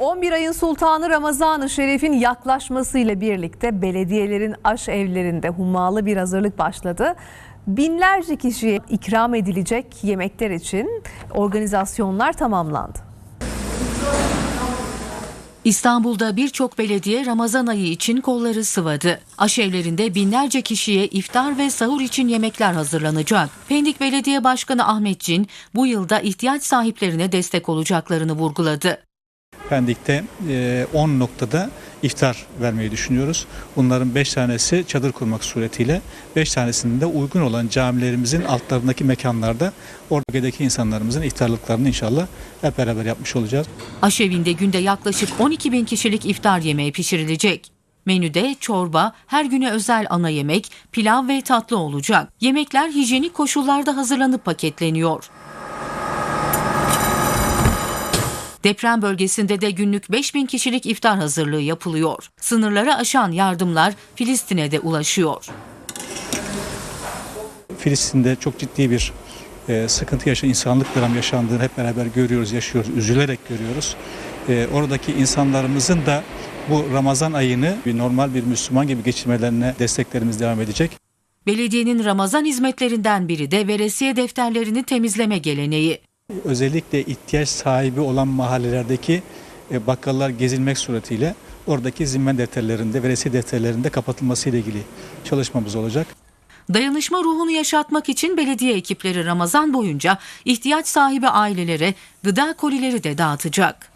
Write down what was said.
11 ayın sultanı Ramazan-ı Şerif'in yaklaşmasıyla birlikte belediyelerin aş evlerinde hummalı bir hazırlık başladı. Binlerce kişiye ikram edilecek yemekler için organizasyonlar tamamlandı. İstanbul'da birçok belediye Ramazan ayı için kolları sıvadı. Aşevlerinde binlerce kişiye iftar ve sahur için yemekler hazırlanacak. Pendik Belediye Başkanı Ahmet Cin bu yılda ihtiyaç sahiplerine destek olacaklarını vurguladı. Pendik'te e, 10 noktada iftar vermeyi düşünüyoruz. Bunların 5 tanesi çadır kurmak suretiyle 5 tanesinde uygun olan camilerimizin altlarındaki mekanlarda oradaki insanlarımızın iftarlıklarını inşallah hep beraber yapmış olacağız. Aşevinde günde yaklaşık 12 bin kişilik iftar yemeği pişirilecek. Menüde çorba, her güne özel ana yemek, pilav ve tatlı olacak. Yemekler hijyenik koşullarda hazırlanıp paketleniyor. Deprem bölgesinde de günlük 5000 kişilik iftar hazırlığı yapılıyor. Sınırları aşan yardımlar Filistin'e de ulaşıyor. Filistin'de çok ciddi bir e, sıkıntı yaşayan, insanlık dram yaşandığını hep beraber görüyoruz, yaşıyoruz, üzülerek görüyoruz. E, oradaki insanlarımızın da bu Ramazan ayını bir normal bir Müslüman gibi geçirmelerine desteklerimiz devam edecek. Belediyenin Ramazan hizmetlerinden biri de veresiye defterlerini temizleme geleneği. Özellikle ihtiyaç sahibi olan mahallelerdeki e, bakkallar gezilmek suretiyle oradaki zimmen defterlerinde, veresiye defterlerinde kapatılması ile ilgili çalışmamız olacak. Dayanışma ruhunu yaşatmak için belediye ekipleri Ramazan boyunca ihtiyaç sahibi ailelere gıda kolileri de dağıtacak.